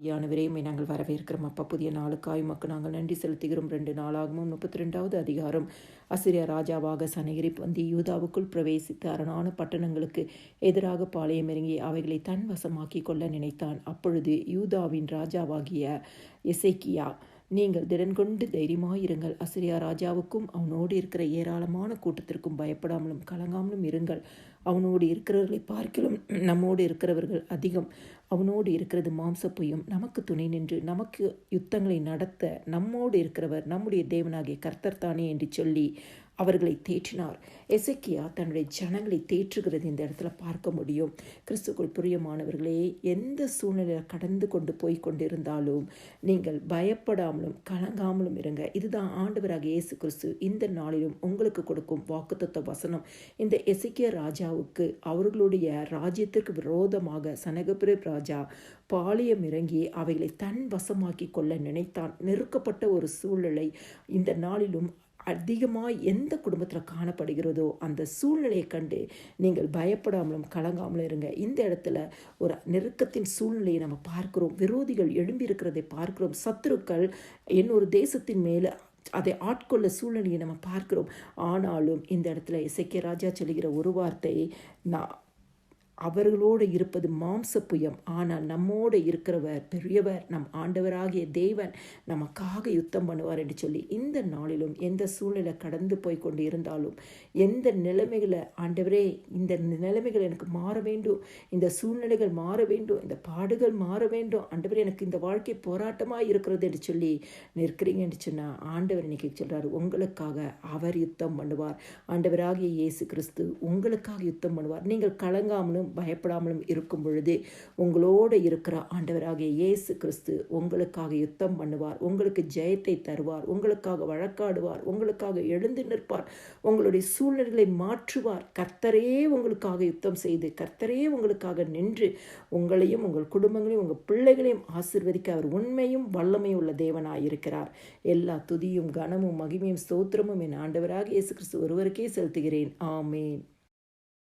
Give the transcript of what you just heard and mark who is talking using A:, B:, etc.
A: யானவரே நாங்கள் வரவேற்கிறோம். அப்பா புதிய நாளுக்காய் மக்கு நாங்கள் நன்றி செலுத்துகிறோம். ரெண்டு நாளாகவும் முப்பத்தி ரெண்டாவது அதிகாரம். அசிரியா ராஜாவாக சனகிரிப் வந்து யூதாவுக்குள் பிரவேசித்து அரணான பட்டணங்களுக்கு எதிராக பாளையம் இறங்கி அவைகளை தன் வசமாக்கி கொள்ள நினைத்தான். அப்பொழுது யூதாவின் ராஜாவாகிய எசேக்கியா நீங்கள் திடன் கொண்டு தைரியமாயிருங்கள் அசிரியா ராஜாவுக்கும் அவனோடு இருக்கிற ஏராளமான கூட்டத்திற்கும் பயப்படாமலும் கலங்காமலும் இருங்கள். அவனோடு இருக்கிறவர்களை பார்க்கிலும் நம்மோடு இருக்கிறவர்கள் அதிகம். அவனோடு இருக்கிறது மாம்சப்பையும் நமக்கு துணை நின்று நமக்கு யுத்தங்களை நடத்த நம்மோடு இருக்கிறவர் நம்முடைய தேவனாகிய கர்த்தர் தானே என்று சொல்லி அவர்களை தேற்றினார். எசக்கியா தன்னுடைய ஜனங்களை தேற்றுகிறது இந்த இடத்துல பார்க்க முடியும். கிறிஸ்துக்குள் புரியமானவர்களே எந்த சூழ்நிலையில் கடந்து கொண்டு போய் கொண்டிருந்தாலும் நீங்கள் பயப்படாமலும் கலங்காமலும் இருங்க. இதுதான் ஆண்டவராக இயேசு கிறிஸ்து இந்த நாளிலும் உங்களுக்கு கொடுக்கும் வாக்குத்தத்த வசனம். இந்த எசக்கிய ராஜாவுக்கு அவர்களுடைய ராஜ்யத்திற்கு விரோதமாக சனகபிர ராஜா பாளையம் இறங்கி அவைகளை தன் வசமாக்கி கொள்ள நினைத்தான். நெருக்கப்பட்ட ஒரு சூழ்நிலை இந்த நாளிலும் அதிகமாக எந்த குடும்பத்தில் காணப்படுகிறதோ அந்த சூழ்நிலையை கண்டு நீங்கள் பயப்படாமலும் கலங்காமலும் இருங்க. இந்த இடத்துல ஒரு நெருக்கத்தின் சூழ்நிலையை நம்ம பார்க்கிறோம். விரோதிகள் எழும்பி இருக்கிறதை பார்க்கிறோம். சத்துருக்கள் இன்னொரு தேசத்தின் மேலே அதை ஆட்கொள்ள சூழ்நிலையை நம்ம பார்க்கிறோம். ஆனாலும் இந்த இடத்துல இசைக்கிய ராஜா சொல்லுகிற ஒரு வார்த்தை நான் அவர்களோடு இருப்பது மாம்ச புயம் ஆனால் நம்மோடு இருக்கிறவர் பெரியவர் நம் ஆண்டவராகிய தேவன் நமக்காக யுத்தம் பண்ணுவார் என்று சொல்லி இந்த நாளிலும் எந்த சூழ்நிலை கடந்து போய் கொண்டு இருந்தாலும் எந்த நிலைமைகளை ஆண்டவரே இந்த நிலைமைகள் எனக்கு மாற வேண்டும் இந்த சூழ்நிலைகள் மாற வேண்டும் இந்த பாடுகள் மாற வேண்டும் ஆண்டவரே எனக்கு இந்த வாழ்க்கை போராட்டமாக இருக்கிறது என்று சொல்லி நிற்கிறீங்க என்று சொன்னால் ஆண்டவர் இன்னைக்கு சொல்கிறார் உங்களுக்காக அவர் யுத்தம் பண்ணுவார். ஆண்டவராகிய இயேசு கிறிஸ்து உங்களுக்காக யுத்தம் பண்ணுவார். நீங்கள் கலங்காமலும் பயப்படாமலும் இருக்கும் பொழுது உங்களோடு இருக்கிற ஆண்டவராகிய இயேசு கிறிஸ்து உங்களுக்காக யுத்தம் பண்ணுவார் உங்களுக்கு ஜெயத்தை தருவார் உங்களுக்காக வழக்காடுவார் உங்களுக்காக எழுந்து நிற்பார் உங்களுடைய சூழ்நிலைகளை மாற்றுவார். கர்த்தரே உங்களுக்காக யுத்தம் செய்து கர்த்தரே உங்களுக்காக நின்று உங்களையும் உங்கள் குடும்பங்களையும் உங்கள் பிள்ளைகளையும் ஆசிர்வதிக்க அவர் உண்மையும் வல்லமையும் உள்ள தேவனாய் இருக்கிறார். எல்லா துதியும் கனமும் மகிமையும் ஸ்தோத்திரமும் என் ஆண்டவராக இயேசு கிறிஸ்து ஒருவருக்கே செலுத்துகிறேன். ஆமேன்.